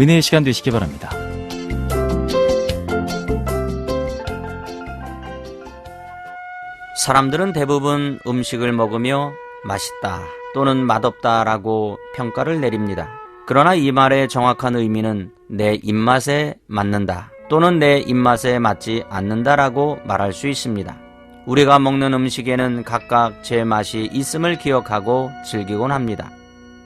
은혜의 시간 되시기 바랍니다. 사람들은 대부분 음식을 먹으며 맛있다 또는 맛없다라고 평가를 내립니다. 그러나 이 말의 정확한 의미는 내 입맛에 맞는다 또는 내 입맛에 맞지 않는다라고 말할 수 있습니다. 우리가 먹는 음식에는 각각 제 맛이 있음을 기억하고 즐기곤 합니다.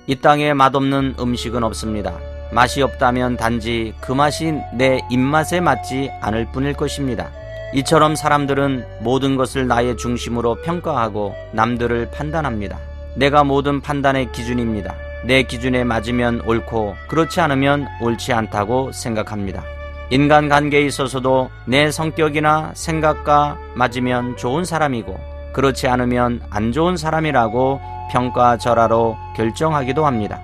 이 땅에 맛없는 음식은 없습니다. 맛이 없다면 단지 그 맛이 내 입맛에 맞지 않을 뿐일 것입니다. 이처럼 사람들은 모든 것을 나의 중심으로 평가하고 남들을 판단합니다. 내가 모든 판단의 기준입니다. 내 기준에 맞으면 옳고 그렇지 않으면 옳지 않다고 생각합니다. 인간 관계에 있어서도 내 성격이나 생각과 맞으면 좋은 사람이고 그렇지 않으면 안 좋은 사람이라고 평가절하로 결정하기도 합니다.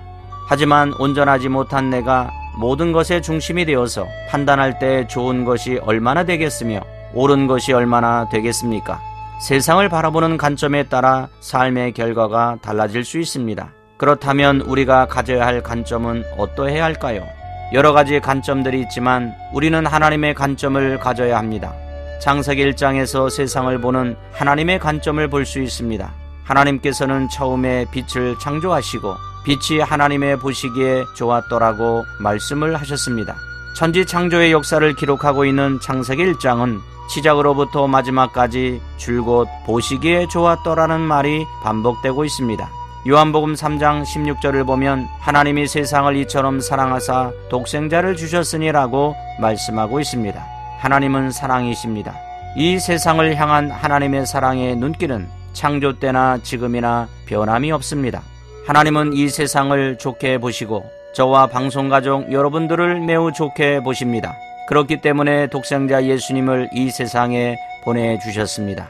하지만 온전하지 못한 내가 모든 것의 중심이 되어서 판단할 때 좋은 것이 얼마나 되겠으며 옳은 것이 얼마나 되겠습니까? 세상을 바라보는 관점에 따라 삶의 결과가 달라질 수 있습니다. 그렇다면 우리가 가져야 할 관점은 어떠해야 할까요? 여러 가지 관점들이 있지만 우리는 하나님의 관점을 가져야 합니다. 창세기 1장에서 세상을 보는 하나님의 관점을 볼 수 있습니다. 하나님께서는 처음에 빛을 창조하시고 빛이 하나님의 보시기에 좋았더라고 말씀을 하셨습니다. 천지 창조의 역사를 기록하고 있는 창세기 1장은 시작으로부터 마지막까지 줄곧 보시기에 좋았더라는 말이 반복되고 있습니다. 요한복음 3장 16절을 보면 하나님이 세상을 이처럼 사랑하사 독생자를 주셨으니라고 말씀하고 있습니다. 하나님은 사랑이십니다. 이 세상을 향한 하나님의 사랑의 눈길은 창조 때나 지금이나 변함이 없습니다. 하나님은 이 세상을 좋게 보시고 저와 방송가족 여러분들을 매우 좋게 보십니다. 그렇기 때문에 독생자 예수님을 이 세상에 보내주셨습니다.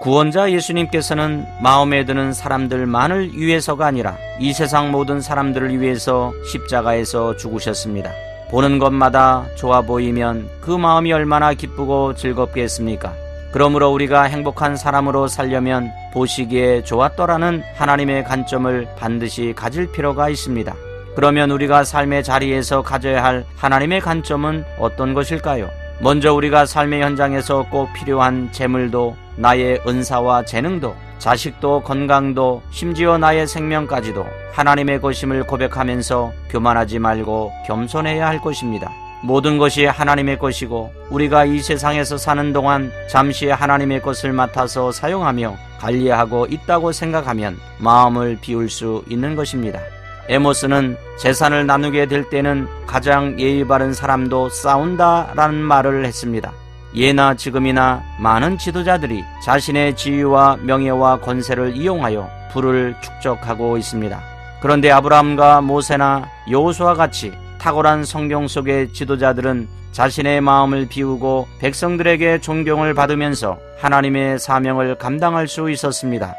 구원자 예수님께서는 마음에 드는 사람들만을 위해서가 아니라 이 세상 모든 사람들을 위해서 십자가에서 죽으셨습니다. 보는 것마다 좋아 보이면 그 마음이 얼마나 기쁘고 즐겁겠습니까? 그러므로 우리가 행복한 사람으로 살려면 보시기에 좋았더라는 하나님의 관점을 반드시 가질 필요가 있습니다. 그러면 우리가 삶의 자리에서 가져야 할 하나님의 관점은 어떤 것일까요? 먼저 우리가 삶의 현장에서 꼭 필요한 재물도 나의 은사와 재능도 자식도 건강도 심지어 나의 생명까지도 하나님의 것임을 고백하면서 교만하지 말고 겸손해야 할 것입니다. 모든 것이 하나님의 것이고 우리가 이 세상에서 사는 동안 잠시 하나님의 것을 맡아서 사용하며 관리하고 있다고 생각하면 마음을 비울 수 있는 것입니다. 에모스는 재산을 나누게 될 때는 가장 예의 바른 사람도 싸운다 라는 말을 했습니다. 예나 지금이나 많은 지도자들이 자신의 지위와 명예와 권세를 이용하여 부를 축적하고 있습니다. 그런데 아브라함과 모세나 여호수와 같이 탁월한 성경 속의 지도자들은 자신의 마음을 비우고 백성들에게 존경을 받으면서 하나님의 사명을 감당할 수 있었습니다.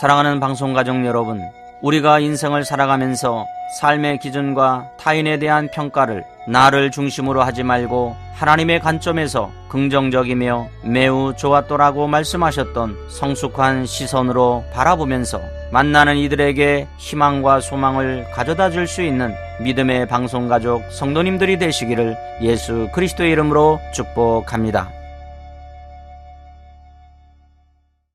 사랑하는 방송가족 여러분, 우리가 인생을 살아가면서 삶의 기준과 타인에 대한 평가를 나를 중심으로 하지 말고 하나님의 관점에서 긍정적이며 매우 좋았더라고 말씀하셨던 성숙한 시선으로 바라보면서 만나는 이들에게 희망과 소망을 가져다 줄 수 있는 믿음의 방송 가족 성도님들이 되시기를 예수 그리스도의 이름으로 축복합니다.